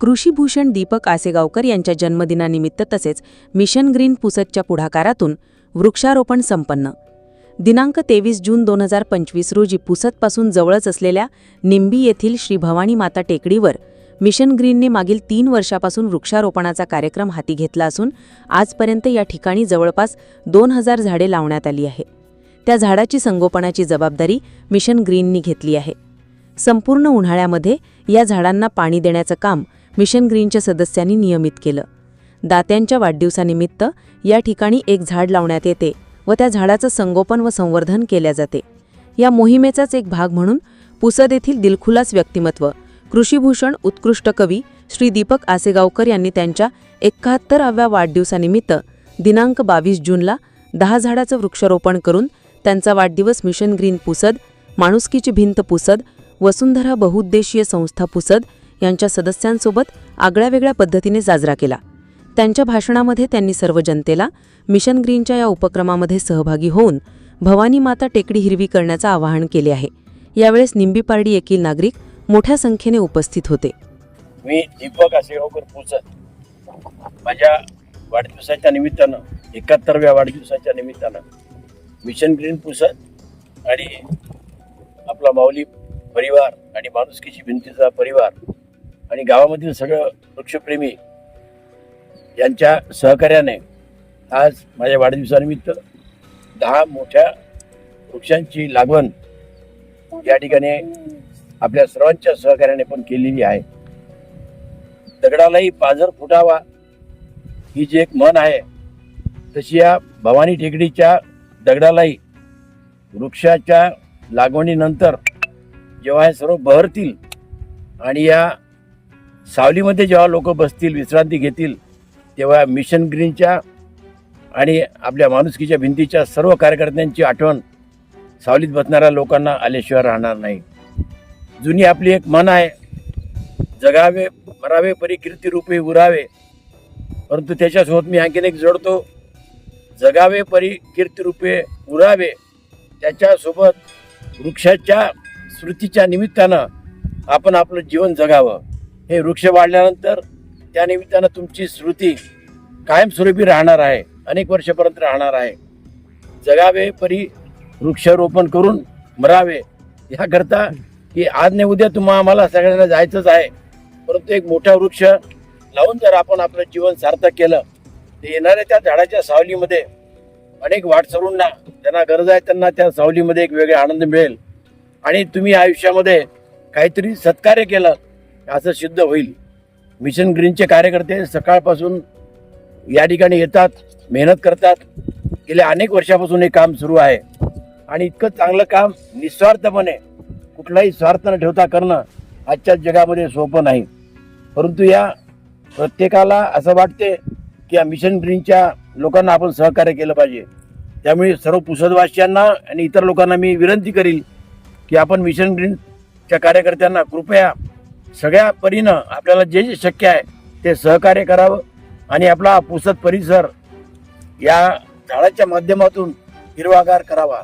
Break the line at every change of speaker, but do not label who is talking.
कृषीभूषण दीपक आसेगावकर यांच्या जन्मदिनानिमित्त तसेच mission green पुसदच्या पुढाकारातून वृक्षारोपण संपन्न. दिनांक तेवीस जून दोन हजार पंचवीस रोजी पुसदपासून जवळच असलेल्या निंबी येथील श्री भवानी माता टेकडीवर मिशन ग्रीनने मागील तीन वर्षापासून वृक्षारोपणाचा कार्यक्रम हाती घेतला असून आजपर्यंत या ठिकाणी जवळपास दोन हजार झाडे लावण्यात आली आहे. त्या झाडाची संगोपनाची जबाबदारी मिशन ग्रीननी घेतली आहे. संपूर्ण उन्हाळ्यामध्ये या झाडांना पाणी देण्याचं काम मिशन ग्रीनच्या सदस्यांनी नियमित केलं. दात्यांच्या वाढदिवसानिमित्त या ठिकाणी एक झाड लावण्यात येते व त्या झाडाचं संगोपन व संवर्धन केल्या जाते. या मोहिमेचाच एक भाग म्हणून पुसद येथील दिलखुलास व्यक्तिमत्व कृषीभूषण उत्कृष्ट कवी श्री दीपक आसेगावकर यांनी त्यांच्या एकाहत्तराव्या वाढदिवसानिमित्त दिनांक बावीस जूनला दहा झाडाचं वृक्षारोपण करून त्यांचा वाढदिवस मिशन ग्रीन पुसद माणुसकीची भिंत पुसद वसुंधरा बहुउद्देशीय संस्था पुसद यांच्या सदस्यांसोबत आगळ्यावेगळ्या पद्धतीने साजरा केला. त्यांच्या भाषणामध्ये त्यांनी सर्व जनतेला मिशन ग्रीनच्या या उपक्रमामध्ये सहभागी होऊन भवानी माता टेकडी हिरवी करण्याचं आवाहन केले आहे. यावेळेस निंबीपारडी येथील नागरिक मोठ्या संख्येने उपस्थित होते.
मी दीपक आसेगावकर पुसद माझ्या वाढदिवसाच्या निमित्तानं एकाहत्तरव्या वाढदिवसाच्या निमित्तानं मिशन ग्रीन पुसत आणि आपला माऊली परिवार आणि माणुसकीची भिंतीचा परिवार आणि गावामधील सगळं वृक्षप्रेमी यांच्या सहकार्याने आज माझ्या वाढदिवसानिमित्त दहा मोठ्या वृक्षांची लागवण या ठिकाणी आपल्या सर्वांच्या सहकार्याने पण केलेली आहे. दगडालाही पाझर फुटावा ही जी एक मन आहे तशी या भवानी टेकडीच्या दगडालाही वृक्षाच्या लागवणीनंतर जेव्हा हे सर्व बहरतील आणि या सावलीमध्ये जेव्हा लोक बसतील विश्रांती घेतील तेव्हा मिशन ग्रीनच्या आणि आपल्या माणुसकीच्या भिंतीच्या सर्व कार्यकर्त्यांची आठवण सावलीत बसणाऱ्या लोकांना आल्याशिवाय राहणार नाही. जुनी आपली एक मन आहे जगावे मरावे परी रूपे उरावे. परंतु त्याच्यासोबत मी आणखीन एक जोडतो जगावे परी रूपे उरावे. त्याच्यासोबत वृक्षाच्या स्मृतीच्या निमित्तानं आपण आपलं जीवन जगावं. हे वृक्ष वाढल्यानंतर त्या निमित्तानं तुमची स्मृती कायमस्वरूपी राहणार आहे. अनेक वर्षापर्यंत राहणार आहे. जगावे परी वृक्षारोपण करून मरावे याकरता की आज नाही उद्या तुम्हा आम्हाला सगळ्यांना जायचंच आहे. परंतु एक मोठा वृक्ष लावून जर आपण आपलं जीवन सार्थक केलं तर येणाऱ्या त्या झाडाच्या सावलीमध्ये अनेक वाटसरूंना ज्यांना गरज आहे त्यांना त्या सावलीमध्ये एक वेगळा आनंद मिळेल. आणि तुम्ही आयुष्यामध्ये काहीतरी सत्कार्य केलं असं सिद्ध होईल. मिशन ग्रीनचे कार्यकर्ते सकाळपासून या ठिकाणी येतात मेहनत करतात. गेल्या अनेक वर्षापासून हे काम सुरू आहे. आणि इतकं चांगलं काम निस्वार्थपणे कुठलाही स्वार्थ न ठेवता करणं आजच्या जगामध्ये सोपं नाही. परंतु या प्रत्येकाला असं वाटते की या मिशन ग्रीनच्या लोकांना आपण सहकार्य केलं पाहिजे. त्यामुळे सर्व पुसदवासियांना आणि इतर लोकांना मी विनंती करील की आपण मिशन ग्रीनच्या कार्यकर्त्यांना कृपया सगळ्या परीनं आपल्याला जे जे शक्य आहे ते सहकार्य करावं आणि आपला पुसद परिसर या झाडाच्या माध्यमातून हिरवागार करावा.